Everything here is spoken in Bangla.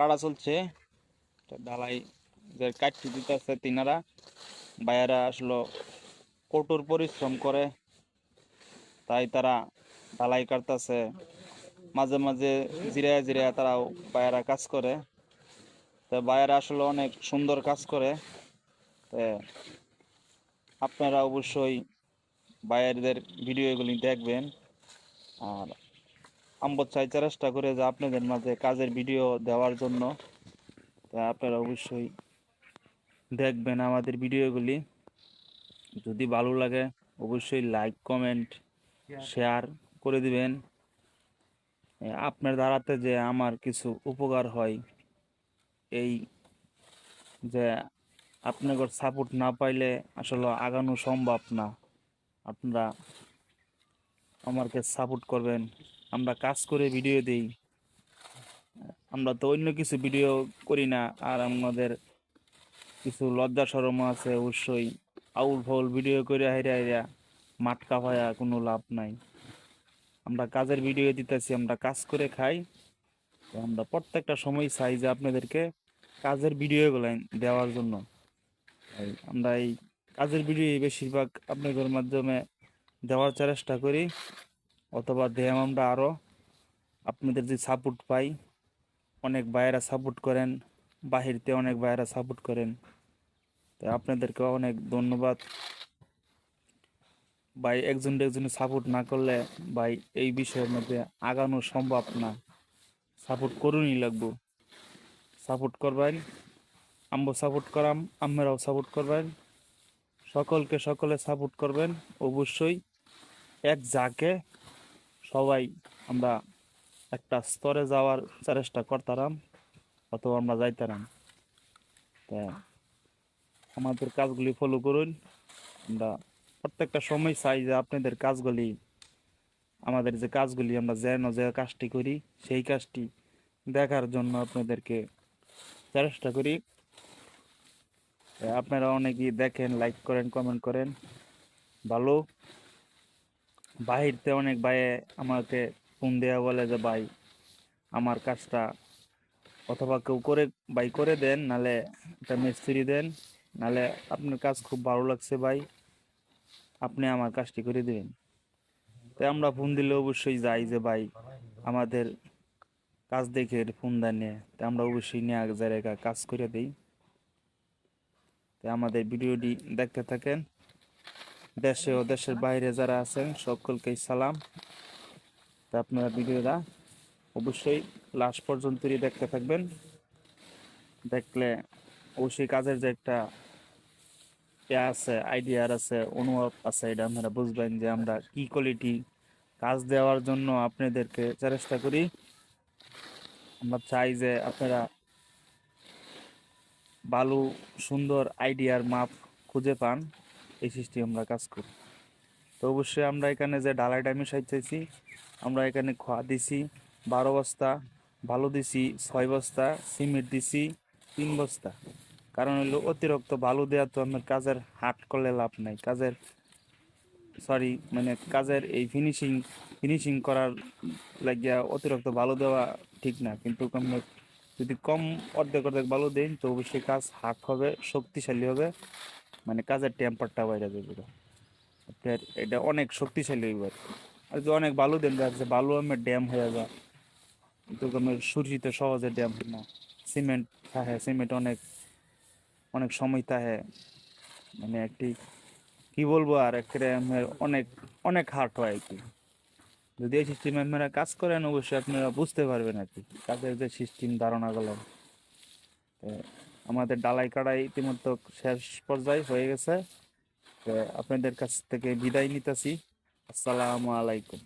কাটা চলছে। ঢালাই যে কাটতে দিতেছে তিনারা ভাইয়ারা আসলো কঠোর পরিশ্রম করে, তাই তারা ঢালাই কাটতেছে। মাঝে মাঝে জিরায় জিরায় তারাও ভাইয়ারা কাজ করে। তো ভাইয়ারা আসলে অনেক সুন্দর কাজ করে। তো আপনারা অবশ্যই ভাইয়ারদের ভিডিওগুলি দেখবেন। আর আমরা চাই চেষ্টা করে যে আপনাদের মাঝে কাজের ভিডিও দেওয়ার জন্য। তা আপনারা অবশ্যই দেখবেন আমাদের ভিডিওগুলি যদি ভালো লাগে অবশ্যই লাইক কমেন্ট শেয়ার করে দিবেন। আপনার দ্বারাতে যে আমার কিছু উপকার হয় এই যে আপনাদের সাপোর্ট না পাইলে আসলে আগানো সম্ভব না। আপনারা আমাকে সাপোর্ট করবেন। আমরা কাজ করে ভিডিও দিই। আমরা তো অন্য কিছু ভিডিও করি না, আর আমাদের কিছু লজ্জা সরম আছে অবশ্যই। আউল ফাউল ভিডিও করে হাইরা হাইরা মাটকা ভায়া কোনো লাভ নাই। আমরা কাজের ভিডিও দিতেছি, আমরা কাজ করে খাই। তো আমরা প্রত্যেকটা সময় চাই যে আপনাদেরকে কাজের ভিডিওগুলো দেওয়ার জন্য। আমরা এই কাজের ভিডিও বেশিরভাগ আপনাদের মাধ্যমে দেওয়ার চেষ্টা করি। অথবা দেম আমরা আরও আপনাদের যে সাপোর্ট পাই, অনেক ভাইয়েরা সাপোর্ট করেন, বাহিরতে অনেক ভাইয়েরা সাপোর্ট করেন। তো আপনাদেরকে অনেক ধন্যবাদ। ভাই, একজন একজন সাপোর্ট না করলে ভাই, এই বিষয়ের মধ্যে আগানো সম্ভব না। সাপোর্ট করুনই লাগবো। সাপোর্ট করবেন আমরাও সাপোর্ট করাম আপনারাও সাপোর্ট করবেন। সকলকে সকলে সাপোর্ট করবেন, অবশ্যই। এক যাকে সবাই আমরা একটা স্তরে যাওয়ার চেষ্টা করতাম অথবা আমরা যাইতাম তা আমাদের কাজগুলি ফলো করুন। আমরা প্রত্যেকটা সময় চাই যে আপনাদের কাজগুলি, আমাদের যে কাজগুলি আমরা যেন যে কাজটি করি, সেই কাজটি দেখার জন্য আপনাদেরকে চেষ্টা করি। আপনারা অনেকেই দেখেন লাইক করেন কমেন্ট করেন। ভালো। বাহিরতে অনেক ভাইয়ে আমাকে ফোন দেওয়া বলে যে, ভাই, আমার কাজটা অথবা কেউ করে, ভাই করে দেন, নালে একটা মিস্ত্রি দেন, নালে আপনার কাজ খুব ভালো লাগছে ভাই, আপনি আমার কাজটি করে দিবেন। তাই আমরা ফোন দিলে অবশ্যই যাই যে, ভাই, আমাদের কাজ দেখে ফোন দেন নিয়ে তাই আমরা অবশ্যই নিয়ে এক জায়গায় কাজ করে দিই। তাই আমাদের ভিডিওটি দেখতে থাকেন। দেশে ও দেশের বাইরে যারা আছেন, সকলকেই সালাম। তা আপনারা ভিডিওটা অবশ্যই লাস্ট পর্যন্তই দেখতে থাকবেন। দেখলে অবশ্যই কাজের যে একটা ইয়ে আছে আইডিয়ার আছে, অনুভব আছে, এটা আপনারা বুঝবেন যে আমরা কি কোয়ালিটি কাজ দেওয়ার জন্য আপনাদেরকে চেষ্টা করি। আমরা চাই যে আপনারা ভালো, সুন্দর আইডিয়ার মাপ খুঁজে পান। এই সিস্টেম আমরা কাজ করি। তো অবশ্যই আমরা এখানে যে ঢালাইটা আমি চাইতেছি আমরা এখানে খোয়া দিছি, বারো বস্তা ভালো দিছি, ছয় বস্তা, সিমেন্ট দিছি, তিন বস্তা। কারণ হলো অতিরিক্ত বালু দেওয়া তো আমার কাজের হাট করলে লাভ নাই। কাজের সরি মানে কাজের এই ফিনিশিং ফিনিশিং করার লাগিয়া অতিরিক্ত ভালো দেওয়া ঠিক না। কিন্তু আমরা যদি কম অর্ধেক অর্ধেক ভালো দেন তো অবশ্যই কাজ হাট হবে, শক্তিশালী হবে। মানে কাজের টেম্পারটা বাইরে যাবে আপনার এটা অনেক শক্তিশালী হইব আর যদি অনেক বালু দেন যাচ্ছে বালু আমার ড্যাম হয়ে যায় কিন্তু আমার সুরজিতে সহজে ড্যাম না। সিমেন্ট থাকে সিমেন্ট অনেক অনেক সময় থাকে। মানে একটি, কি বলব আর, একটা অনেক অনেক হার্ট হয় আর কি। যদি এই সিস্টেমে আপনারা কাজ করেন, অবশ্যই আপনারা বুঝতে পারবেন আর কি, কাজের যে সিস্টেম ধারণা তো আমাদের ডালাই কাড়াই ইতিমধ্যে শেষ পর্যায়ে হয়ে গেছে। আপনাদের কাছ থেকে বিদায় নিতেছি। আসসালামু আলাইকুম।